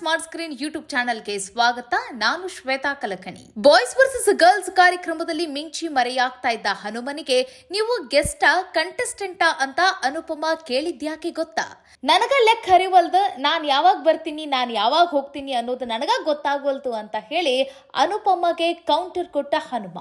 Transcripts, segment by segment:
Smart screen YouTube ಚಾನೆಲ್ಗೆ ಸ್ವಾಗತ. ನಾನು Shweta Kalakani. Boys versus girls ಕಾರ್ಯಕ್ರಮದಲ್ಲಿ ಮಿಂಚಿ ಮರೆಯಾಗ್ತಾ ಇದ್ದ ಹನುಮನಿಗೆ ನೀವು ಗೆಸ್ಟ, ಕಂಟೆಸ್ಟೆಂಟ್ ಅಂತ ಅನುಪಮ ಕೇಳಿದ್ಯಾಕೆ ಗೊತ್ತಾ? ನನಗ ಲೆಕ್ಕ ಹರಿವಲ್ದ, ನಾನ್ ಯಾವಾಗ ಬರ್ತೀನಿ, ನಾನ್ ಯಾವಾಗ ಹೋಗ್ತೀನಿ ಅನ್ನೋದು ನನಗ ಗೊತ್ತಾಗವಲ್ತು ಅಂತ ಹೇಳಿ ಅನುಪಮಗೆ ಕೌಂಟರ್ ಕೊಟ್ಟ ಹನುಮ.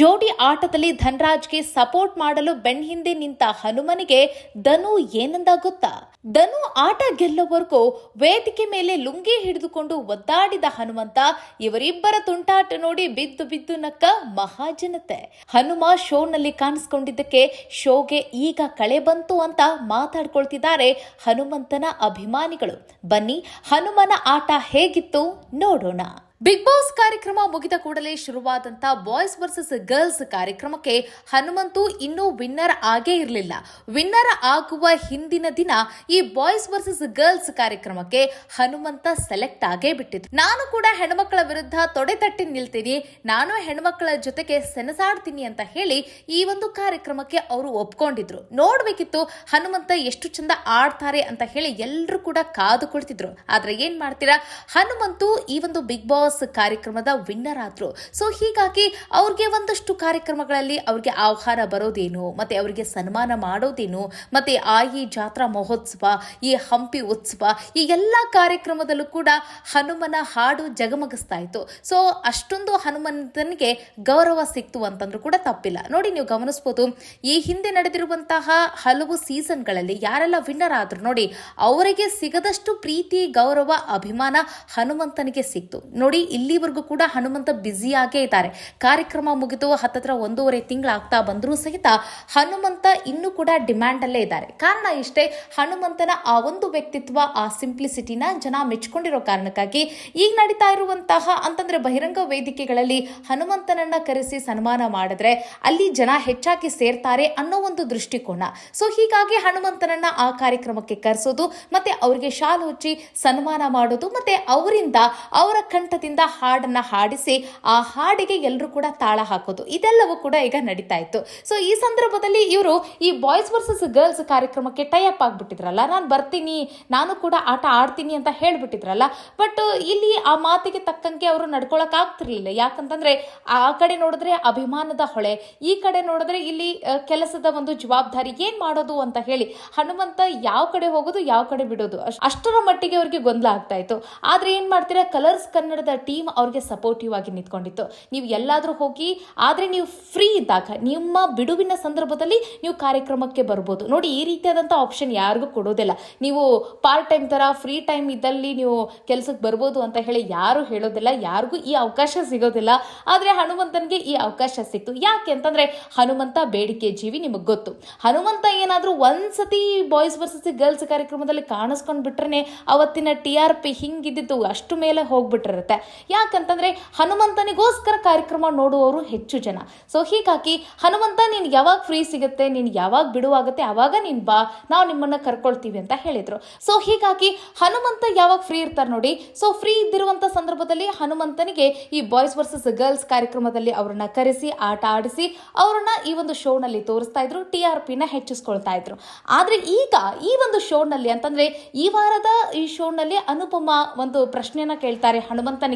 ಜೋಡಿ ಆಟದಲ್ಲಿ ಧನ್ರಾಜ್ಗೆ ಸಪೋರ್ಟ್ ಮಾಡಲು ಬೆನ್ ಹಿಂದೆ ನಿಂತ ಹನುಮನಿಗೆ, ಧನು, ಏನಂದ ಗೊತ್ತಾ? ಧನು ಆಟ ಗೆಲ್ಲೋವರೆಗೂ ವೇದಿಕೆ ಮೇಲೆ ಲುಂಗಿ ಹಿಡಿದುಕೊಂಡು ಒದ್ದಾಡಿದ ಹನುಮಂತ ಇವರಿಬ್ಬರ ತುಂಟಾಟ ನೋಡಿ ಬಿದ್ದು ಬಿದ್ದು ನಕ್ಕ ಮಹಾಜನತೆ. ಹನುಮ ಶೋನಲ್ಲಿ ಕಾಣಿಸ್ಕೊಂಡಿದ್ದಕ್ಕೆ ಶೋಗೆ ಈಗ ಕಳೆ ಬಂತು ಅಂತ ಮಾತಾಡ್ಕೊಳ್ತಿದ್ದಾರೆ ಹನುಮಂತನ ಅಭಿಮಾನಿಗಳು. ಬನ್ನಿ, ಹನುಮನ ಆಟ ಹೇಗಿತ್ತು ನೋಡೋಣ. ಬಿಗ್ ಬಾಸ್ ಕಾರ್ಯಕ್ರಮ ಮುಗಿದ ಕೂಡಲೇ ಶುರುವಾದಂತ ಬಾಯ್ಸ್ ವರ್ಸಸ್ ಗರ್ಲ್ಸ್ ಕಾರ್ಯಕ್ರಮಕ್ಕೆ ಹನುಮಂತು ಇನ್ನೂ ವಿನ್ನರ್ ಆಗೇ ಇರಲಿಲ್ಲ. ವಿನ್ನರ್ ಆಗುವ ಹಿಂದಿನ ದಿನ ಈ ಬಾಯ್ಸ್ ವರ್ಸಸ್ ಗರ್ಲ್ಸ್ ಕಾರ್ಯಕ್ರಮಕ್ಕೆ ಹನುಮಂತ ಸೆಲೆಕ್ಟ್ ಆಗೇ ಬಿಟ್ಟಿದ್ರು. ನಾನು ಕೂಡ ಹೆಣ್ಮಕ್ಕಳ ವಿರುದ್ಧ ತೊಡೆ ತಟ್ಟಿ ನಿಲ್ತೀನಿ, ನಾನು ಹೆಣ್ಮಕ್ಕಳ ಜೊತೆಗೆ ಸೆಣಸಾಡ್ತೀನಿ ಅಂತ ಹೇಳಿ ಈ ಒಂದು ಕಾರ್ಯಕ್ರಮಕ್ಕೆ ಅವರು ಒಪ್ಕೊಂಡಿದ್ರು. ನೋಡ್ಬೇಕಿತ್ತು ಹನುಮಂತ ಎಷ್ಟು ಚಂದ ಆಡ್ತಾರೆ ಅಂತ ಹೇಳಿ ಎಲ್ಲರೂ ಕೂಡ ಕಾದು ಕುಳಿತಿದ್ರು. ಆದ್ರೆ ಏನ್ ಮಾಡ್ತೀರಾ? ಹನುಮಂತು ಈ ಒಂದು ಬಿಗ್ ಬಾಸ್ ಕಾರ್ಯಕ್ರಮದ ವಿನ್ನರ್ ಆದ್ರು. ಸೊ ಹೀಗಾಗಿ ಅವ್ರಿಗೆ ಒಂದಷ್ಟು ಕಾರ್ಯಕ್ರಮಗಳಲ್ಲಿ ಅವ್ರಿಗೆ ಆಹಾರ ಬರೋದೇನು, ಮತ್ತೆ ಅವರಿಗೆ ಸನ್ಮಾನ ಮಾಡೋದೇನು, ಮತ್ತೆ ಆಯಿ ಜಾತ್ರಾ ಮಹೋತ್ಸವ, ಈ ಹಂಪಿ ಉತ್ಸವ, ಈ ಎಲ್ಲ ಕಾರ್ಯಕ್ರಮದಲ್ಲೂ ಕೂಡ ಹನುಮನ ಹಾಡು ಜಗಮಗಿಸ್ತಾ ಇತ್ತು. ಸೊ ಅಷ್ಟೊಂದು ಹನುಮಂತನಿಗೆ ಗೌರವ ಸಿಕ್ತು ಅಂತಂದ್ರೂ ಕೂಡ ತಪ್ಪಿಲ್ಲ. ನೋಡಿ, ನೀವು ಗಮನಿಸ್ಬೋದು, ಈ ಹಿಂದೆ ನಡೆದಿರುವಂತಹ ಹಲವು ಸೀಸನ್ಗಳಲ್ಲಿ ಯಾರೆಲ್ಲ ವಿನ್ನರ್ ಆದ್ರು ನೋಡಿ, ಅವರಿಗೆ ಸಿಗದಷ್ಟು ಪ್ರೀತಿ, ಗೌರವ, ಅಭಿಮಾನ ಹನುಮಂತನಿಗೆ ಸಿಕ್ತು. ನೋಡಿ ಇಲ್ಲಿವರೆಗೂ ಕೂಡ ಹನುಮಂತ ಬ್ಯುಸಿಯಾಗೇ ಇದ್ದಾರೆ. ಕಾರ್ಯಕ್ರಮ ಮುಗಿದು ಹತ್ತತ್ರ ಒಂದೂವರೆ ತಿಂಗಳಾಗ್ತಾ ಬಂದರೂ ಸಹಿತ ಹನುಮಂತ ಇನ್ನೂ ಕೂಡ ಡಿಮ್ಯಾಂಡ್ ಅಲ್ಲೇ ಇದ್ದಾರೆ. ಕಾರಣ ಇಷ್ಟೇ, ಹನುಮಂತನ ಆ ಒಂದು ವ್ಯಕ್ತಿತ್ವ, ಆ ಸಿಂಪ್ಲಿಸಿಟಿನ ಜನ ಮೆಚ್ಕೊಂಡಿರೋ ಕಾರಣಕ್ಕಾಗಿ ಈಗ ನಡೀತಾ ಇರುವಂತಹ ಅಂತಂದ್ರೆ ಬಹಿರಂಗ ವೇದಿಕೆಗಳಲ್ಲಿ ಹನುಮಂತನನ್ನ ಕರೆಸಿ ಸನ್ಮಾನ ಮಾಡಿದ್ರೆ ಅಲ್ಲಿ ಜನ ಹೆಚ್ಚಾಗಿ ಸೇರ್ತಾರೆ ಅನ್ನೋ ಒಂದು ದೃಷ್ಟಿಕೋನ. ಸೊ ಹೀಗಾಗಿ ಹನುಮಂತನನ್ನ ಆ ಕಾರ್ಯಕ್ರಮಕ್ಕೆ ಕರೆಸೋದು, ಮತ್ತೆ ಅವರಿಗೆ ಶಾಲು ಹಚ್ಚಿ ಸನ್ಮಾನ ಮಾಡೋದು, ಮತ್ತೆ ಅವರಿಂದ ಅವರ ಕಂಠದಿಂದ ಹಾಡನ್ನ ಹಾಡಿಸಿ ಆ ಹಾಡಿಗೆ ಎಲ್ಲರೂ ಕೂಡ ತಾಳ ಹಾಕೋದು. ಇದೆಲ್ಲವೂ ಕೂಡ ಈಗ ನಡೀತಾ ಇತ್ತು. ಸೊ ಈ ಸಂದರ್ಭದಲ್ಲಿ ಇವರು ಈ ಬಾಯ್ಸ್ ವರ್ಸಸ್ ಗರ್ಲ್ಸ್ ಕಾರ್ಯಕ್ರಮಕ್ಕೆ ಟೈ ಅಪ್ ಆಗ್ಬಿಟ್ಟಿದ್ರಲ್ಲ. ನಾನು ಬರ್ತೀನಿ, ನಾನು ಕೂಡ ಆಟ ಆಡ್ತೀನಿ ಅಂತ ಹೇಳ್ಬಿಟ್ಟಿದ್ರಲ್ಲ. ಬಟ್ ಇಲ್ಲಿ ಆ ಮಾತಿಗೆ ತಕ್ಕಂಗೆ ಅವರು ನಡ್ಕೊಳಕ್ ಆಗ್ತಿರ್ಲಿಲ್ಲ. ಯಾಕಂತಂದ್ರೆ ಆ ಕಡೆ ನೋಡಿದ್ರೆ ಅಭಿಮಾನದ ಹೊಳೆ, ಈ ಕಡೆ ನೋಡಿದ್ರೆ ಇಲ್ಲಿ ಕೆಲಸದ ಒಂದು ಜವಾಬ್ದಾರಿ, ಏನ್ ಮಾಡೋದು ಅಂತ ಹೇಳಿ ಹನುಮಂತ ಯಾವ ಕಡೆ ಹೋಗೋದು, ಯಾವ ಕಡೆ ಬಿಡೋದು ಅಷ್ಟರ ಮಟ್ಟಿಗೆ ಅವ್ರಿಗೆ ಗೊಂದಲ ಆಗ್ತಾ ಇತ್ತು. ಆದ್ರೆ ಏನ್ ಮಾಡ್ತೀರಾ? ಕಲರ್ಸ್ ಕನ್ನಡದ ಟೀಮ್ ಅವ್ರಿಗೆ ಸಪೋರ್ಟಿವ್ ಆಗಿ ನಿಂತ್ಕೊಂಡಿತ್ತು. ನೀವು ಎಲ್ಲಾದರೂ ಹೋಗಿ, ಆದರೆ ನೀವು ಫ್ರೀ ಇದ್ದಾಗ, ನಿಮ್ಮ ಬಿಡುವಿನ ಸಂದರ್ಭದಲ್ಲಿ ನೀವು ಕಾರ್ಯಕ್ರಮಕ್ಕೆ ಬರ್ಬೋದು. ನೋಡಿ, ಈ ರೀತಿಯಾದಂಥ ಆಪ್ಷನ್ ಯಾರಿಗೂ ಕೊಡೋದಿಲ್ಲ. ನೀವು ಪಾರ್ಟ್ ಟೈಮ್ ಥರ ಫ್ರೀ ಟೈಮ್ ಇದ್ದಲ್ಲಿ ನೀವು ಕೆಲಸಕ್ಕೆ ಬರ್ಬೋದು ಅಂತ ಹೇಳಿ ಯಾರು ಹೇಳೋದಿಲ್ಲ, ಯಾರಿಗೂ ಈ ಅವಕಾಶ ಸಿಗೋದಿಲ್ಲ. ಆದರೆ ಹನುಮಂತನಿಗೆ ಈ ಅವಕಾಶ ಸಿಕ್ತು. ಯಾಕೆ ಅಂತಂದರೆ, ಹನುಮಂತ ಬೇಡಿಕೆ ಜೀವಿ ನಿಮಗೆ ಗೊತ್ತು. ಹನುಮಂತ ಏನಾದರೂ ಒಂದ್ಸತಿ ಬಾಯ್ಸ್ ವರ್ಸಸ್ ಗರ್ಲ್ಸ್ ಕಾರ್ಯಕ್ರಮದಲ್ಲಿ ಕಾಣಿಸ್ಕೊಂಡು ಬಿಟ್ರೆ ಅವತ್ತಿನ ಟಿ ಆರ್ ಪಿ ಹಿಂಗಿದ್ದಿದ್ದು ಅಷ್ಟು ಮೇಲೆ ಹೋಗ್ಬಿಟ್ಟಿರುತ್ತೆ. ಯಾಕಂತಂದ್ರೆ ಹನುಮಂತನಿಗೋಸ್ಕರ ಕಾರ್ಯಕ್ರಮ ನೋಡುವವರು ಹೆಚ್ಚು ಜನ. ಸೊ ಹೀಗಾಗಿ ಹನುಮಂತ ನೀನು ಯಾವಾಗ ಫ್ರೀ ಸಿಗುತ್ತೆ, ನೀನು ಯಾವಾಗ ಬಿಡುವಾಗುತ್ತೆ, ಅವಾಗ ನೀನು ಬಾ, ನಾವು ನಿಮ್ಮನ್ನ ಕರ್ಕೊಳ್ತೀವಿ ಅಂತ ಹೇಳಿದ್ರು. ಸೊ ಹೀಗಾಗಿ ಹನುಮಂತ ಯಾವಾಗ ಫ್ರೀ ಇರ್ತಾರೆ ನೋಡಿ ಸೊ ಫ್ರೀ ಇದ್ದಿರುವಂತ ಸಂದರ್ಭದಲ್ಲಿ ಹನುಮಂತನಿಗೆ ಈ ಬಾಯ್ಸ್ ವರ್ಸಸ್ ಗರ್ಲ್ಸ್ ಕಾರ್ಯಕ್ರಮದಲ್ಲಿ ಅವರನ್ನ ಕರೆಸಿ, ಆಟ ಆಡಿಸಿ, ಅವರನ್ನ ಈ ಒಂದು ಶೋನಲ್ಲಿ ತೋರಿಸ್ತಾ ಇದ್ರು ಟಿ ಆರ್ ಪಿನ ಹೆಚ್ಚಿಸ್ಕೊಳ್ತಾ ಇದ್ರು. ಆದ್ರೆ ಈಗ ಈ ಒಂದು ಶೋನಲ್ಲಿ ಅಂತಂದ್ರೆ ಈ ವಾರದ ಈ ಶೋನಲ್ಲಿ ಅನುಪಮ ಒಂದು ಪ್ರಶ್ನೆಯನ್ನ ಕೇಳ್ತಾರೆ ಹನುಮಂತನಿಗೆ.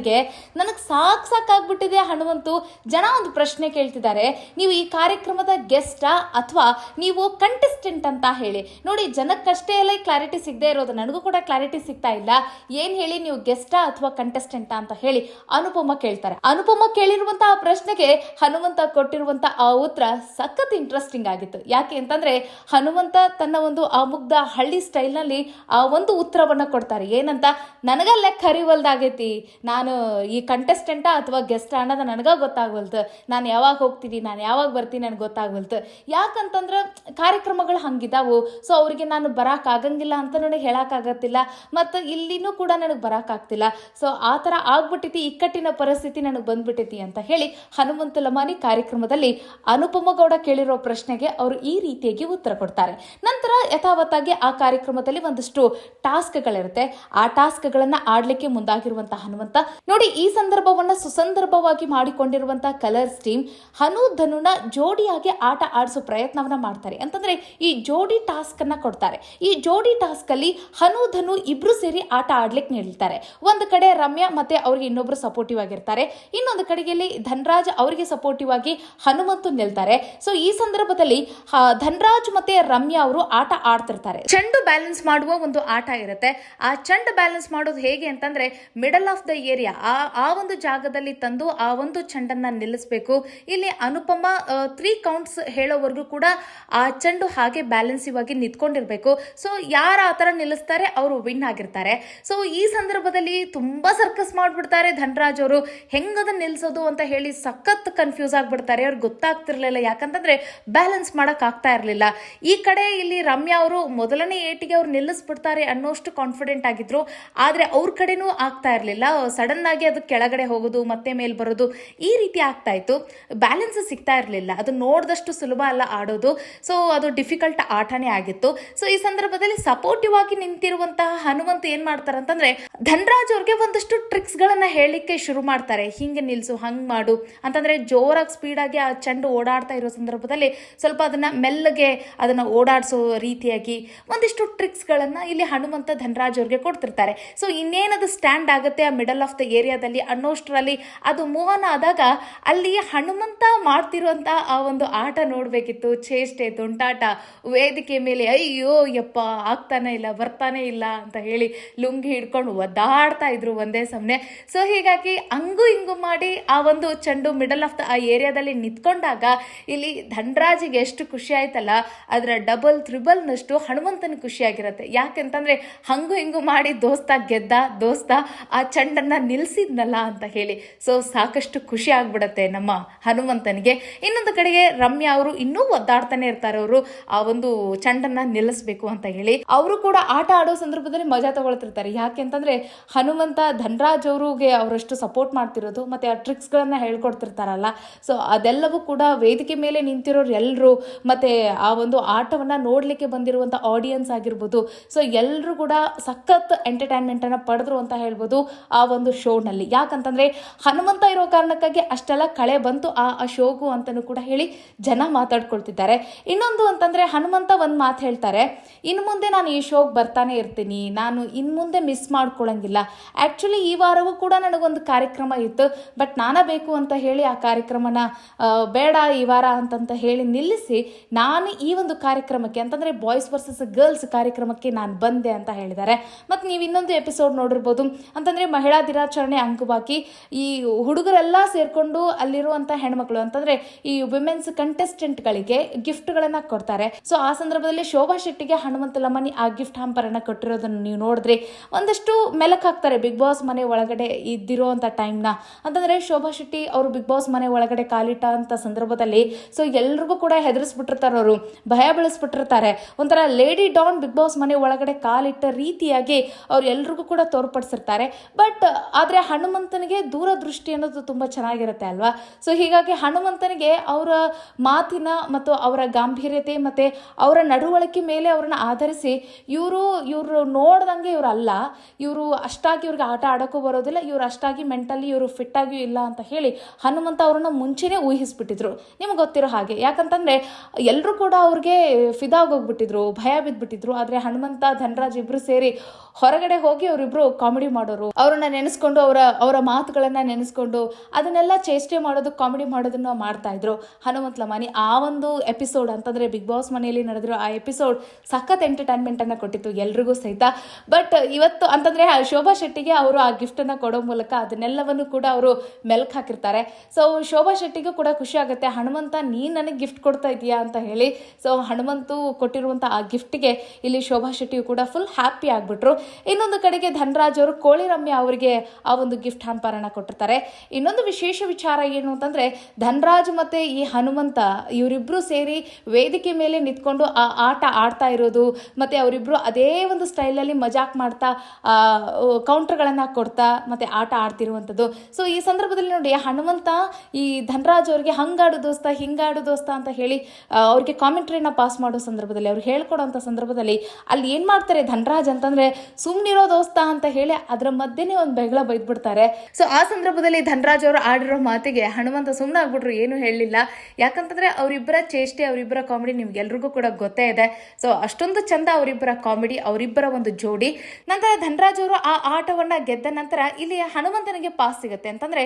ನನಗೆ ಸಾಕ್ ಸಾಕಾಗ್ಬಿಟ್ಟಿದೆ ಹನುಮಂತು. ಜನ ಒಂದು ಪ್ರಶ್ನೆ ಕೇಳ್ತಿದ್ದಾರೆ. ನೀವು ಈ ಕಾರ್ಯಕ್ರಮದ ಗೆಸ್ಟಾ ಅಥವಾ ನೀವು ಕಂಟೆಸ್ಟೆಂಟ್ ಅಂತ ಹೇಳಿ. ನೋಡಿ, ಜನಕ್ಕಷ್ಟೇ ಎಲ್ಲ ಕ್ಲಾರಿಟಿ ಸಿಗದೆ ಇರೋದು. ನನಗೂ ಕೂಡ ಕ್ಲಾರಿಟಿ ಸಿಗ್ತಾ ಇಲ್ಲ. ಏನ್ ಹೇಳಿ ನೀವು ಗೆಸ್ಟಾ ಅಥವಾ ಕಂಟೆಸ್ಟೆಂಟ್ ಅಂತ ಹೇಳಿ ಅನುಪಮ ಕೇಳ್ತಾರೆ. ಅನುಪಮ ಕೇಳಿರುವಂತಹ ಪ್ರಶ್ನೆಗೆ ಹನುಮಂತ ಕೊಟ್ಟಿರುವಂತ ಆ ಉತ್ತರ ಸಖತ್ ಇಂಟ್ರೆಸ್ಟಿಂಗ್ ಆಗಿತ್ತು. ಯಾಕೆ ಅಂತಂದ್ರೆ, ಹನುಮಂತ ತನ್ನ ಒಂದು ಆ ಮುಗ್ಧ ಹಳ್ಳಿ ಸ್ಟೈಲ್ನಲ್ಲಿ ಆ ಒಂದು ಉತ್ತರವನ್ನ ಕೊಡ್ತಾರೆ. ಏನಂತ? ನನಗಲ್ಲೇ ಕರಿವಲ್ದಾಗೈತಿ. ಹರಿವಲ್ದಾಗೈತಿ ನಾನು ಈ ಕಂಟೆಸ್ಟೆಂಟಾ ಅಥವಾ ಗೆಸ್ಟ್ ಅನ್ನೋದು ನನಗ ಗೊತ್ತಾಗವಲ್ತು ನಾನು ಯಾವಾಗ ಹೋಗ್ತೀನಿ, ನಾನು ಯಾವಾಗ ಬರ್ತೀನಿ ನನಗೆ ಗೊತ್ತಾಗವಲ್ತು ಯಾಕಂತಂದ್ರೆ ಕಾರ್ಯಕ್ರಮಗಳು ಹಂಗಿದಾವು. ಸೊ ಅವರಿಗೆ ನಾನು ಬರಾಕ್ ಆಗಂಗಿಲ್ಲ ಅಂತ ನನಗೆ ಹೇಳಕ್ಕಾಗತ್ತಿಲ್ಲ ಮತ್ತು ಇಲ್ಲಿನೂ ಕೂಡ ನನಗೆ ಬರೋಕ್ಕಾಗ್ತಿಲ್ಲ ಸೊ ಆ ಥರ ಆಗ್ಬಿಟ್ಟೈತಿ, ಇಕ್ಕಟ್ಟಿನ ಪರಿಸ್ಥಿತಿ ನನಗೆ ಬಂದ್ಬಿಟ್ಟೈತಿ ಅಂತ ಹೇಳಿ ಹನುಮಂತ ಲಮಾನಿ ಕಾರ್ಯಕ್ರಮದಲ್ಲಿ ಅನುಪಮ ಗೌಡ ಕೇಳಿರೋ ಪ್ರಶ್ನೆಗೆ ಅವರು ಈ ರೀತಿಯಾಗಿ ಉತ್ತರ ಕೊಡ್ತಾರೆ. ನಂತರ ಯಥಾವತ್ತಾಗಿ ಆ ಕಾರ್ಯಕ್ರಮದಲ್ಲಿ ಒಂದಷ್ಟು ಟಾಸ್ಕ್ಗಳಿರುತ್ತೆ. ಆ ಟಾಸ್ಕ್ಗಳನ್ನು ಆಡಲಿಕ್ಕೆ ಮುಂದಾಗಿರುವಂತಹ ಹನುಮಂತ ನೋಡಿ, ಈ ಸಂದರ್ಭವನ್ನ ಸುಸಂದರ್ಭವಾಗಿ ಮಾಡಿಕೊಂಡಿರುವಂತಹ ಕಲರ್ಸ್ ಟೀಮ್ ಹನು ಧನುನ ಜೋಡಿಯಾಗಿ ಆಟ ಆಡಿಸೋ ಪ್ರಯತ್ನವನ್ನ ಮಾಡ್ತಾರೆ. ಅಂತಂದ್ರೆ, ಈ ಜೋಡಿ ಟಾಸ್ಕ್ ಅನ್ನ ಕೊಡ್ತಾರೆ. ಈ ಜೋಡಿ ಟಾಸ್ಕ್ ಅಲ್ಲಿ ಹನು ಧನು ಇಬ್ರು ಸೇರಿ ಆಟ ಆಡ್ಲಿಕ್ಕೆ ನಿಲ್ತಾರೆ. ಒಂದು ಕಡೆ ರಮ್ಯಾ ಮತ್ತೆ ಅವ್ರಿಗೆ ಇನ್ನೊಬ್ರು ಸಪೋರ್ಟಿವ್ ಆಗಿರ್ತಾರೆ. ಇನ್ನೊಂದು ಕಡೆಯಲ್ಲಿ ಧನ್ರಾಜ್ ಅವರಿಗೆ ಸಪೋರ್ಟಿವ್ ಆಗಿ ಹನುಮಂತು ನಿಲ್ತಾರೆ. ಸೊ ಈ ಸಂದರ್ಭದಲ್ಲಿ ಧನ್ರಾಜ್ ಮತ್ತೆ ರಮ್ಯಾ ಅವರು ಆಟ ಆಡ್ತಿರ್ತಾರೆ. ಚೆಂಡು ಬ್ಯಾಲೆನ್ಸ್ ಮಾಡುವ ಒಂದು ಆಟ ಇರುತ್ತೆ. ಆ ಚೆಂಡು ಬ್ಯಾಲೆನ್ಸ್ ಮಾಡೋದು ಹೇಗೆ ಅಂತಂದ್ರೆ ಮಿಡಲ್ ಆಫ್ ದ ಏರಿಯಾ ಆ ಆ ಒಂದು ಜಾಗದಲ್ಲಿ ತಂದು ಆ ಒಂದು ಚೆಂಡನ್ನ ನಿಲ್ಲಿಸಬೇಕು. ಇಲ್ಲಿ ಅನುಪಮ ತ್ರೀ ಕೌಂಟ್ಸ್ ಹೇಳೋವರೆಗೂ ಕೂಡ ಆ ಚೆಂಡು ಹಾಗೆ ಬ್ಯಾಲೆನ್ಸಿವ್ ಆಗಿ ನಿಂತ್ಕೊಂಡಿರ್ಬೇಕು. ಸೊ ಯಾರು ಆ ಥರ ನಿಲ್ಲಿಸ್ತಾರೆ ಅವರು ವಿನ್ ಆಗಿರ್ತಾರೆ. ಸೊ ಈ ಸಂದರ್ಭದಲ್ಲಿ ತುಂಬಾ ಸರ್ಕಸ್ ಮಾಡಿಬಿಡ್ತಾರೆ ಧನರಾಜ್ ಅವರು. ಹೆಂಗದ ನಿಲ್ಸೋದು ಅಂತ ಹೇಳಿ ಸಖತ್ ಕನ್ಫ್ಯೂಸ್ ಆಗಿಬಿಡ್ತಾರೆ. ಅವ್ರಿಗೆ ಗೊತ್ತಾಗ್ತಿರ್ಲಿಲ್ಲ. ಯಾಕಂತಂದರೆ ಬ್ಯಾಲೆನ್ಸ್ ಮಾಡೋಕ್ಕಾಗ್ತಾ ಇರಲಿಲ್ಲ. ಈ ಕಡೆ ಇಲ್ಲಿ ರಮ್ಯಾ ಅವರು ಮೊದಲನೇ ಏಟಿಗೆ ಅವ್ರು ನಿಲ್ಲಿಸ್ಬಿಡ್ತಾರೆ ಅನ್ನೋಷ್ಟು ಕಾನ್ಫಿಡೆಂಟ್ ಆಗಿದ್ರು. ಆದ್ರೆ ಅವ್ರ ಕಡೆನೂ ಆಗ್ತಾ ಇರಲಿಲ್ಲ. ಸಡನ್ ಆಗಿ ಅದು ಕೆಳಗಡೆ ಹೋಗೋದು, ಮತ್ತೆ ಮೇಲ್ ಬರೋದು, ಈ ರೀತಿ ಆಗ್ತಾ ಇತ್ತು. ಬ್ಯಾಲೆನ್ಸ್ ಸಿಗ್ತಾ ಇರಲಿಲ್ಲ. ಅದು ನೋಡಿದಷ್ಟು ಸುಲಭ ಅಲ್ಲ ಆಡೋದು. ಸೊ ಅದು ಡಿಫಿಕಲ್ಟ್ ಆಟನೇ ಆಗಿತ್ತು. ಸೊ ಈ ಸಂದರ್ಭದಲ್ಲಿ ಸಪೋರ್ಟಿವ್ ಆಗಿ ನಿಂತಿರುವಂತಹ ಹನುಮಂತ ಏನ್ ಮಾಡ್ತಾರೆ ಅಂತಂದ್ರೆ, ಧನ್ರಾಜ್ ಅವ್ರಿಗೆ ಒಂದಷ್ಟು ಟ್ರಿಕ್ಸ್ ಗಳನ್ನ ಹೇಳಲಿಕ್ಕೆ ಶುರು ಮಾಡ್ತಾರೆ. ಹಿಂಗೆ ನಿಲ್ಸು, ಹಂಗ್ ಮಾಡು ಅಂತಂದ್ರೆ ಜೋರಾಗಿ ಸ್ಪೀಡ್ ಆಗಿ ಆ ಚೆಂಡು ಓಡಾಡ್ತಾ ಇರೋ ಸಂದರ್ಭದಲ್ಲಿ ಸ್ವಲ್ಪ ಅದನ್ನ ಮೆಲ್ಲಗೆ ಅದನ್ನ ಓಡಾಡಿಸೋ ರೀತಿಯಾಗಿ ಒಂದಿಷ್ಟು ಟ್ರಿಕ್ಸ್ ಗಳನ್ನ ಇಲ್ಲಿ ಹನುಮಂತ ಧನರಾಜ್ ಅವ್ರಿಗೆ ಕೊಡ್ತಿರ್ತಾರೆ. ಸೊ ಇನ್ನೇನದು ಸ್ಟ್ಯಾಂಡ್ ಆಗುತ್ತೆ ಆ ಮಿಡಲ್ ಆಫ್ ದ ಏರಿಯಾದಲ್ಲಿ ಅನ್ನೋಷ್ಟರಲ್ಲಿ ಅದು ಮೂವ್ ಆನ್ ಆದಾಗ ಅಲ್ಲಿ ಹನುಮಂತ ಮಾಡ್ತಿರುವಂತ ಆ ಒಂದು ಆಟ ನೋಡಬೇಕಿತ್ತು. ಚೇಷ್ಟೆ, ತುಂಟಾಟ, ವೇದಿಕೆ ಮೇಲೆ ಅಯ್ಯೋ, ಯಪ್ಪ, ಆಗ್ತಾನೆ ಇಲ್ಲ, ಬರ್ತಾನೆ ಇಲ್ಲ ಅಂತ ಹೇಳಿ ಲುಂಗಿ ಹಿಡ್ಕೊಂಡು ಒದ್ದಾಡ್ತಾ ಇದ್ರು ಒಂದೇ ಸಮನೆ. ಸೊ ಹೀಗಾಗಿ ಹಂಗು ಹಿಂಗು ಮಾಡಿ ಆ ಒಂದು ಚೆಂಡು ಮಿಡಲ್ ಆಫ್ ದ ಆ ಏರಿಯಾದಲ್ಲಿ ನಿಂತ್ಕೊಂಡಾಗ ಇಲ್ಲಿ ಧನರಾಜಿಗೆ ಎಷ್ಟು ಖುಷಿ ಆಯ್ತಲ್ಲ, ಅದರ ಡಬಲ್ ತ್ರಿಬಲ್ನಷ್ಟು ಹನುಮಂತನ ಖುಷಿಯಾಗಿರುತ್ತೆ ಯಾಕೆಂತಂದ್ರೆ ಹಂಗು ಹಿಂಗು ಮಾಡಿ ದೋಸ್ತ ಗೆದ್ದ ದೋಸ್ತ ಆ ಚೆಂಡನ್ನ ನಿಲ್ಸಿದ್ನಲ್ಲ ಅಂತ ಹೇಳಿ. ಸೊ ಸಾಕಷ್ಟು ಖುಷಿ ಆಗ್ಬಿಡತ್ತೆ ನಮ್ಮ ಹನುಮಂತನಿಗೆ. ಇನ್ನೊಂದು ಕಡೆಗೆ ರಮ್ಯಾ ಅವರು ಇನ್ನೂ ಒದ್ದಾಡ್ತಾನೆ ಇರ್ತಾರೆ ಅವರು. ಆ ಒಂದು ಚಂಡನ್ನ ನಿಲ್ಲಿಸ್ಬೇಕು ಅಂತ ಹೇಳಿ. ಅವರು ಕೂಡ ಆಟ ಆಡೋ ಸಂದರ್ಭದಲ್ಲಿ ಮಜಾ ತಗೊಳ್ತಿರ್ತಾರೆ. ಯಾಕೆ ಅಂತಂದ್ರೆ ಹನುಮಂತ ಧನರಾಜ್ ಅವ್ರಿಗೆ ಅವರಷ್ಟು ಸಪೋರ್ಟ್ ಮಾಡ್ತಿರೋದು ಮತ್ತೆ ಆ ಟ್ರಿಕ್ಸ್ ಗಳನ್ನ ಹೇಳ್ಕೊಡ್ತಿರ್ತಾರಲ್ಲ. ಸೊ ಅದೆಲ್ಲವೂ ಕೂಡ ವೇದಿಕೆ ಮೇಲೆ ನಿಂತಿರೋರು ಎಲ್ಲರೂ ಮತ್ತೆ ಆ ಒಂದು ಆಟವನ್ನ ನೋಡ್ಲಿಕ್ಕೆ ಬಂದಿರುವಂತ ಆಡಿಯನ್ಸ್ ಆಗಿರ್ಬೋದು. ಸೊ ಎಲ್ಲರೂ ಕೂಡ ಸಖತ್ ಎಂಟರ್ಟೈನ್ಮೆಂಟ್ ಅನ್ನ ಪಡೆದ್ರು ಅಂತ ಹೇಳ್ಬೋದು. ಆ ಒಂದು ಶೋನಲ್ಲಿ. ಯಾಕಂತಂದ್ರೆ ಹನುಮಂತ ಇರೋ ಕಾರಣಕ್ಕಾಗಿ ಅಷ್ಟೆಲ್ಲ ಕಳೆ ಬಂತು, ಆ ಶೋಗೂ ಅಂತಲೂ ಕೂಡ ಹೇಳಿ ಜನ ಮಾತಾಡ್ಕೊಳ್ತಿದ್ದಾರೆ. ಇನ್ನೊಂದು ಅಂತಂದ್ರೆ ಹನುಮಂತ ಒಂದು ಮಾತು ಹೇಳ್ತಾರೆ, ಇನ್ನು ಮುಂದೆ ನಾನು ಈ ಶೋಗೆ ಬರ್ತಾನೆ ಇರ್ತೀನಿ, ನಾನು ಇನ್ನು ಮುಂದೆ ಮಿಸ್ ಮಾಡ್ಕೊಳಂಗಿಲ್ಲ. ಆ್ಯಕ್ಚುಲಿ ಈ ವಾರವೂ ಕೂಡ ನನಗೊಂದು ಕಾರ್ಯಕ್ರಮ ಇತ್ತು ಬಟ್ ನಾನೇ ಬೇಕು ಅಂತ ಹೇಳಿ ಆ ಕಾರ್ಯಕ್ರಮನ ಬೇಡ ಈ ವಾರ ಅಂತಂತ ಹೇಳಿ ನಿಲ್ಲಿಸಿ ನಾನು ಈ ಒಂದು ಕಾರ್ಯಕ್ರಮಕ್ಕೆ, ಅಂತಂದರೆ ಬಾಯ್ಸ್ ವರ್ಸಸ್ ಗರ್ಲ್ಸ್ ಕಾರ್ಯಕ್ರಮಕ್ಕೆ ನಾನು ಬಂದೆ ಅಂತ ಹೇಳಿದ್ದಾರೆ. ಮತ್ತು ನೀವು ಇನ್ನೊಂದು ಎಪಿಸೋಡ್ ನೋಡಿರ್ಬೋದು, ಅಂತಂದರೆ ಮಹಿಳಾ ದಿನಾಚರಣೆ ಅಂಗವಾಗಿ ಈ ಹುಡುಗರೆಲ್ಲ ಸೇರಿಕೊಂಡು ಅಲ್ಲಿರುವಂಥ ಹೆಣ್ಮಕ್ಳು ಅಂತಂದರೆ ಈ ವಿಮೆನ್ಸ್ ಕಂಟೆಸ್ಟೆಂಟ್ಗಳಿಗೆ ಗಿಫ್ಟ್ಗಳನ್ನು ಕೊಡ್ತಾರೆ. ಸೊ ಆ ಸಂದರ್ಭದಲ್ಲಿ ಶೋಭಾ ಶೆಟ್ಟಿಗೆ ಹನುಮಂತ ಲಮ್ಮನಿ ಆ ಗಿಫ್ಟ್ ಹಂಪರನ್ನ ಕೊಟ್ಟಿರೋದನ್ನು ನೀವು ನೋಡಿದ್ರೆ ಒಂದಷ್ಟು ಮೆಲಕ್ ಹಾಕ್ತಾರೆ. ಬಿಗ್ ಬಾಸ್ ಮನೆ ಒಳಗಡೆ ಇದ್ದಿರೋಂಥ ಟೈಮ್ನ ಅಂತಂದರೆ ಶೋಭಾ ಶೆಟ್ಟಿ ಅವರು ಬಿಗ್ ಬಾಸ್ ಮನೆ ಒಳಗಡೆ ಕಾಲಿಟ್ಟ ಅಂತ ಸಂದರ್ಭದಲ್ಲಿ ಸೊ ಎಲ್ರಿಗೂ ಕೂಡ ಹೆದರಿಸ್ಬಿಟ್ಟಿರ್ತಾರೆ ಅವರು, ಭಯ ಬೆಳೆಸ್ಬಿಟ್ಟಿರ್ತಾರೆ. ಒಂಥರ ಲೇಡಿ ಡಾನ್ ಬಿಗ್ ಬಾಸ್ ಮನೆ ಒಳಗಡೆ ಕಾಲಿಟ್ಟ ರೀತಿಯಾಗಿ ಅವ್ರು ಎಲ್ರಿಗೂ ಕೂಡ ತೋರ್ಪಡಿಸಿರ್ತಾರೆ. ಬಟ್ ಆದರೆ ಹನುಮಂತನಿಗೆ ದೂರದೃಷ್ಟಿ ಅನ್ನೋದು ತುಂಬ ಚೆನ್ನಾಗಿರುತ್ತೆ ಅಲ್ವಾ? ಸೊ ಹೀಗಾಗಿ ಹನುಮಂತನಿಗೆ ಅವರ ಮಾತಿನ ಮತ್ತು ಅವರ ಗಾಂಭೀರ್ಯತೆ ಮತ್ತು ಅವರ ನಡವಳಿಕೆ ಮೇಲೆ ಅವ್ರನ್ನ ಆಧರಿಸಿ ಇವರು ಇವರು ನೋಡ್ದಂಗೆ ಇವ್ರು ಅಲ್ಲ. ಇವರು ಅಷ್ಟಾಗಿ ಇವ್ರಿಗೆ ಆಟ ಆಡೋಕ್ಕೂ ಬರೋದಿಲ್ಲ. ಇವರು ಅಷ್ಟಾಗಿ ಮೆಂಟಲಿ ಇವರು ಫಿಟ್ ಆಗಿಯೂ ಇಲ್ಲ ಅಂತ ಹೇಳಿ ಹನುಮಂತ ಅವ್ರನ್ನ ಮುಂಚೆನೇ ಊಹಿಸಿಬಿಟ್ಟಿದ್ರು. ನಿಮ್ಗೆ ಗೊತ್ತಿರೋ ಹಾಗೆ. ಯಾಕಂತಂದರೆ ಎಲ್ಲರೂ ಕೂಡ ಅವ್ರಿಗೆ ಫಿದಾಗೋಗ್ಬಿಟ್ಟಿದ್ರು ಭಯ ಬಿದ್ದುಬಿಟ್ಟಿದ್ರು ಆದರೆ ಹನುಮಂತ, ಧನರಾಜ್ ಇಬ್ಬರು ಸೇರಿ ಹೊರಗಡೆ ಹೋಗಿ ಅವರಿಬ್ರು ಕಾಮಿಡಿ ಮಾಡೋರು, ಅವ್ರನ್ನ ನೆನೆಸ್ಕೊಂಡು ಅವರ ಅವರ ಮಾತುಗಳನ್ನು ನೆನೆಸ್ಕೊಂಡು ಅದನ್ನೆಲ್ಲ ಚೇಷ್ಟೆ ಮಾಡೋದು, ಕಾಮಿಡಿ ಮಾಡೋದನ್ನು ಮಾಡ್ತಾಯಿದ್ರು ಹನುಮಂತ ಲಮಾನಿ, ಆ ಒಂದು ಎಪಿಸೋಡ್ ಅಂತಂದರೆ ಬಿಗ್ ಬಾಸ್ ಮನೆಯಲ್ಲಿ ನಡೆದಿರೋ ಆ ಎಪಿಸೋಡ್ ಸಖತ್ ಎಂಟರ್ಟೈನ್ಮೆಂಟನ್ನು ಕೊಟ್ಟಿತ್ತು ಎಲ್ರಿಗೂ ಸಹಿತ. ಬಟ್ ಇವತ್ತು ಅಂತಂದರೆ ಶೋಭಾ ಶೆಟ್ಟಿಗೆ ಅವರು ಆ ಗಿಫ್ಟನ್ನು ಕೊಡೋ ಮೂಲಕ ಅದನ್ನೆಲ್ಲವನ್ನು ಕೂಡ ಅವರು ಮೆಲ್ಕ್ ಹಾಕಿರ್ತಾರೆ. ಸೊ ಶೋಭಾ ಶೆಟ್ಟಿಗೂ ಕೂಡ ಖುಷಿ ಆಗುತ್ತೆ. ಹನುಮಂತ, ನೀನು ನನಗೆ ಗಿಫ್ಟ್ ಕೊಡ್ತಾ ಇದೀಯಾ ಅಂತ ಹೇಳಿ. ಸೊ ಹನುಮಂತು ಕೊಟ್ಟಿರುವಂಥ ಆ ಗಿಫ್ಟ್ಗೆ ಇಲ್ಲಿ ಶೋಭಾ ಶೆಟ್ಟಿಯು ಕೂಡ ಫುಲ್ ಹ್ಯಾಪಿ ಆಗಿಬಿಟ್ರು. ಇನ್ನೊಂದು ಕಡೆಗೆ ಧನರಾಜ್ ಅವರು ಕೋಳಿ ರಮ್ಯ ಅವರಿಗೆ ಆ ಒಂದು ಗಿಫ್ಟ್ ಹಂಪರನ್ನ ಕೊಟ್ಟಿರ್ತಾರೆ. ಇನ್ನೊಂದು ವಿಶೇಷ ವಿಚಾರ ಏನು ಅಂತಂದ್ರೆ, ಧನ್ರಾಜ್ ಮತ್ತೆ ಈ ಹನುಮಂತ ಇವರಿಬ್ರು ಸೇರಿ ವೇದಿಕೆ ಮೇಲೆ ನಿಂತ್ಕೊಂಡು ಆ ಆಟ ಆಡ್ತಾ ಇರೋದು, ಮತ್ತೆ ಅವರಿಬ್ರು ಅದೇ ಒಂದು ಸ್ಟೈಲಲ್ಲಿ ಮಜಾಕ್ ಮಾಡ್ತಾ ಕೌಂಟರ್ಗಳನ್ನ ಕೊಡ್ತಾ, ಮತ್ತೆ ಆಟ ಆಡ್ತಿರುವಂಥದ್ದು. ಸೊ ಈ ಸಂದರ್ಭದಲ್ಲಿ ನೋಡಿ ಹನುಮಂತ ಈ ಧನ್ರಾಜ್ ಅವ್ರಿಗೆ ಹಂಗಾಡು ದೋಸ್ತ, ಹಿಂಗಾಡು ದೋಸ್ತ ಅಂತ ಹೇಳಿ ಅವ್ರಿಗೆ ಕಾಮೆಂಟ್ರಿನ ಪಾಸ್ ಮಾಡೋ ಸಂದರ್ಭದಲ್ಲಿ, ಅವ್ರು ಹೇಳ್ಕೊಡೋಂಥ ಸಂದರ್ಭದಲ್ಲಿ ಅಲ್ಲಿ ಏನು ಮಾಡ್ತಾರೆ ಧನ್ರಾಜ್ ಅಂತಂದ್ರೆ ಸುಮ್ಮನಿರೋ ದೋಸ್ತ ಅಂತ ಹೇಳಿ ಅದರ ಮಧ್ಯೆನೇ ಒಂದು ಬೆಗಳ ಬೈದ್ಬಿಡ್ತಾರೆ. ಸೊ ಆ ಸಂದರ್ಭದಲ್ಲಿ ಧನರಾಜ್ ಅವರು ಆಡಿರೋ ಮಾತಿಗೆ ಹನುಮಂತ ಸುಮ್ಮನೆ ಆಗ್ಬಿಟ್ರು, ಏನು ಹೇಳಲಿಲ್ಲ. ಯಾಕಂತಂದ್ರೆ ಅವರಿಬ್ಬರ ಚೇಷ್ಟೆ, ಅವರಿಬ್ಬರ ಕಾಮಿಡಿ ನಿಮ್ಗೆಲ್ರಿಗೂ ಕೂಡ ಗೊತ್ತೇ ಇದೆ. ಸೊ ಅಷ್ಟೊಂದು ಚಂದ ಅವರಿಬ್ಬರ ಕಾಮಿಡಿ ಅವರಿಬ್ಬರ ಒಂದು ಜೋಡಿ. ನಂತರ ಧನರಾಜ್ ಅವರು ಆ ಆಟವನ್ನ ಗೆದ್ದ ನಂತರ ಇಲ್ಲಿ ಹನುಮಂತನಿಗೆ ಪಾಸ್ ಸಿಗುತ್ತೆ. ಅಂತಂದ್ರೆ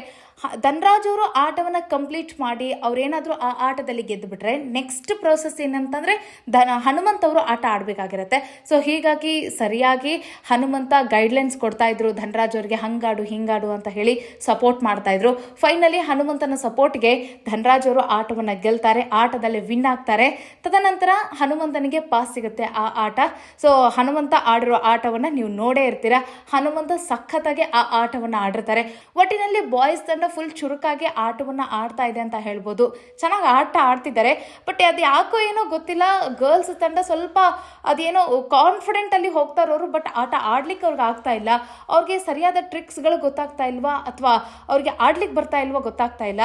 ಧನರಾಜ್ ಅವರು ಆಟವನ್ನ ಕಂಪ್ಲೀಟ್ ಮಾಡಿ ಅವ್ರೇನಾದ್ರೂ ಆ ಆಟದಲ್ಲಿ ಗೆದ್ದು ಬಿಟ್ರೆ ನೆಕ್ಸ್ಟ್ ಪ್ರೋಸೆಸ್ ಏನಂತಂದ್ರೆ ಧನ ಹನುಮಂತ್ ಅವರು ಆಟ ಆಡ್ಬೇಕಾಗಿರತ್ತೆ. ಸೊ ಹೀಗಾಗಿ ಸರಿಯಾಗಿ ಹನುಮಂತ ಗೈಡ್ಲೈನ್ಸ್ ಕೊಡ್ತಾ ಇದ್ರು ಧನರಾಜ್ ಅವರಿಗೆ. ಹಂಗಾಡು, ಹಿಂಗಾಡು ಅಂತ ಹೇಳಿ ಸಪೋರ್ಟ್ ಮಾಡ್ತಾ ಇದ್ರು. ಫೈನಲಿ ಹನುಮಂತನ ಸಪೋರ್ಟ್ಗೆ ಧನರಾಜ್ ಅವರು ಆಟವನ್ನು ಗೆಲ್ತಾರೆ. ಆಟದಲ್ಲಿ ವಿನ್ ಆಗ್ತಾರೆ. ತದನಂತರ ಹನುಮಂತನಿಗೆ ಪಾಸ್ ಸಿಗುತ್ತೆ ಆ ಆಟ. ಸೊ ಹನುಮಂತ ಆಡಿರೋ ಆಟವನ್ನು ನೀವು ನೋಡೇ ಇರ್ತೀರ? ಹನುಮಂತ ಸಖತ್ತಾಗಿ ಆ ಆಟವನ್ನು ಆಡಿರ್ತಾರೆ. ಒಟ್ಟಿನಲ್ಲಿ ಬಾಯ್ಸ್ ತಂಡ ಫುಲ್ ಚುರುಕಾಗಿ ಆಟವನ್ನು ಆಡ್ತಾ ಇದೆ ಅಂತ ಹೇಳ್ಬೋದು. ಚೆನ್ನಾಗಿ ಆಟ ಆಡ್ತಿದ್ದಾರೆ. ಬಟ್ ಅದು ಯಾಕೋ ಏನೋ ಗೊತ್ತಿಲ್ಲ. ಗರ್ಲ್ಸ್ ತಂಡ ಸ್ವಲ್ಪ ಅದೇನೋ ಕಾನ್ಫಿಡೆಂಟ್ ಅಲ್ಲಿ ಹೋಗ್ತಾ ಇರೋರು ಬಟ್ ಆಟ ಆಡ್ಲಿಕ್ಕೆ ಅವ್ರಿಗೆ ಆಗ್ತಾ ಇಲ್ಲ. ಅವ್ರಿಗೆ ಸರಿಯಾದ ಟ್ರಿಕ್ಸ್ಗಳು ಗೊತ್ತಾಗ್ತಾ ಇಲ್ವಾ ಅಥವಾ ಅವ್ರಿಗೆ ಆಡ್ಲಿಕ್ಕೆ ಬರ್ತಾ ಇಲ್ವಾ ಗೊತ್ತಾಗ್ತಾ ಇಲ್ಲ.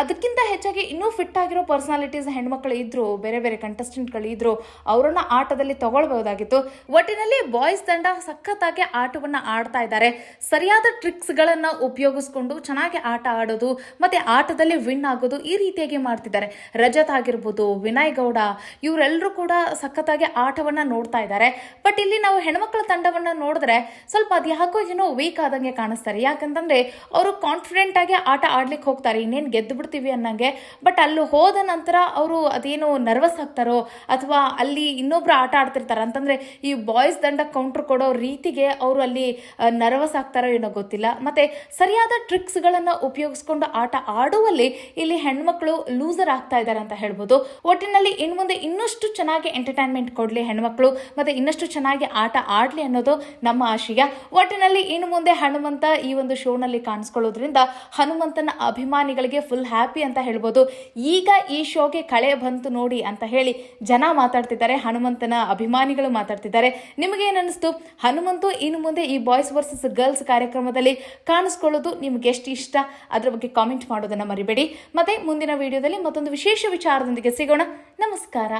ಅದಕ್ಕಿಂತ ಹೆಚ್ಚಾಗಿ ಇನ್ನೂ ಫಿಟ್ ಆಗಿರೋ ಪರ್ಸನಾಲಿಟೀಸ್ ಹೆಣ್ಮಕ್ಳು ಇದ್ರು, ಬೇರೆ ಬೇರೆ ಕಂಟೆಸ್ಟೆಂಟ್ಗಳು ಇದ್ರು, ಅವರನ್ನ ಆಟದಲ್ಲಿ ತಗೊಳ್ಬಹುದಾಗಿತ್ತು. ಒಟ್ಟಿನಲ್ಲಿ ಬಾಯ್ಸ್ ತಂಡ ಸಖತ್ತಾಗಿ ಆಟವನ್ನ ಆಡ್ತಾ ಇದ್ದಾರೆ. ಸರಿಯಾದ ಟ್ರಿಕ್ಸ್ಗಳನ್ನ ಉಪಯೋಗಿಸ್ಕೊಂಡು ಚೆನ್ನಾಗಿ ಆಟ ಆಡೋದು ಮತ್ತೆ ಆಟದಲ್ಲಿ ವಿನ್ ಆಗೋದು ಈ ರೀತಿಯಾಗಿ ಮಾಡ್ತಿದ್ದಾರೆ. ರಜತ್ ಆಗಿರ್ಬೋದು, ವಿನಯ್ ಗೌಡ ಇವರೆಲ್ಲರೂ ಕೂಡ ಸಖತ್ತಾಗಿ ಆಟವನ್ನ ನೋಡ್ತಾ ಇದ್ದಾರೆ. ಬಟ್ ಇಲ್ಲಿ ನಾವು ಹೆಣ್ಮಕ್ಳ ತಂಡವನ್ನ ನೋಡಿದ್ರೆ ಸ್ವಲ್ಪ ಅದ್ಯಾಕೋ ಏನೋ ವೀಕ್ ಆದಂಗೆ ಕಾಣಿಸ್ತಾರೆ. ಯಾಕಂತಂದ್ರೆ ಅವರು ಕಾನ್ಫಿಡೆಂಟ್ ಆಗಿ ಆಟ ಆಡ್ಲಿಕ್ಕೆ ಹೋಗ್ತಾರೆ, ಇನ್ನೇನು ಗೆದ್ದು ಬಿಡ್ತೀವಿ ಅನ್ನಂಗೆ. ಬಟ್ ಅಲ್ಲಿ ಹೋದ ನಂತರ ಅವರು ಅದೇನೋ ನರ್ವಸ್ ಆಗ್ತಾರೋ ಅಥವಾ ಅಲ್ಲಿ ಇನ್ನೊಬ್ರು ಆಟ ಆಡ್ತಿರ್ತಾರೆ, ಅಂತಂದ್ರೆ ಈ ಬಾಯ್ಸ್ ದಂಡ ಕೌಂಟರ್ ಕೊಡೋ ರೀತಿಗೆ ಅವರು ಅಲ್ಲಿ ನರ್ವಸ್ ಆಗ್ತಾರೋ ಏನೋ ಗೊತ್ತಿಲ್ಲ. ಮತ್ತೆ ಸರಿಯಾದ ಟ್ರಿಕ್ಸ್ಗಳನ್ನ ಉಪಯೋಗಿಸ್ಕೊಂಡು ಆಟ ಆಡುವಲ್ಲಿ ಇಲ್ಲಿ ಹೆಣ್ಮಕ್ಳು ಲೂಸರ್ ಆಗ್ತಾ ಇದ್ದಾರೆ ಅಂತ ಹೇಳ್ಬೋದು. ಒಟ್ಟಿನಲ್ಲಿ ಇನ್ನು ಮುಂದೆ ಇನ್ನಷ್ಟು ಚೆನ್ನಾಗಿ ಎಂಟರ್ಟೈನ್ಮೆಂಟ್ ಕೊಡಲಿ ಹೆಣ್ಮಕ್ಳು, ಮತ್ತೆ ಇನ್ನಷ್ಟು ಚೆನ್ನಾಗಿ ಆಟ ಆಡಲಿ ಅನ್ನೋದು ನಮ್ಮ ಆಶಯ. ಒಟ್ಟಿನಲ್ಲಿ ಇನ್ನು ಮುಂದೆ ಹನುಮಂತ ಈ ಒಂದು ಶೋನಲ್ಲಿ ಕಾಣಿಸ್ಕೊಳ್ಳೋದ್ರಿಂದ ಹನುಮಂತನ ಅಭಿಮಾನಿಗಳಿಗೆ ಫುಲ್ ಹ್ಯಾಪಿ ಅಂತ ಹೇಳ್ಬೋದು. ಈಗ ಈ ಶೋಗೆ ಕಳೆ ಬಂತು ನೋಡಿ ಅಂತ ಹೇಳಿ ಜನ ಮಾತಾಡ್ತಿದ್ದಾರೆ, ಹನುಮಂತನ ಅಭಿಮಾನಿಗಳು ಮಾತಾಡ್ತಿದ್ದಾರೆ. ನಿಮಗೆ ಅನಿಸ್ತು? ಹನುಮಂತು ಇನ್ನು ಮುಂದೆ ಈ ಬಾಯ್ಸ್ ವರ್ಸಸ್ ಗರ್ಲ್ಸ್ ಕಾರ್ಯಕ್ರಮದಲ್ಲಿ ಕಾಣಿಸ್ಕೊಳ್ಳೋದು ನಿಮ್ಗೆ ಎಷ್ಟು ಇಷ್ಟ? ಅದರ ಬಗ್ಗೆ ಕಾಮೆಂಟ್ ಮಾಡೋದನ್ನ ಮರಿಬೇಡಿ. ಮತ್ತೆ ಮುಂದಿನ ವಿಡಿಯೋದಲ್ಲಿ ಮತ್ತೊಂದು ವಿಶೇಷ ವಿಚಾರದೊಂದಿಗೆ ಸಿಗೋಣ. ನಮಸ್ಕಾರ.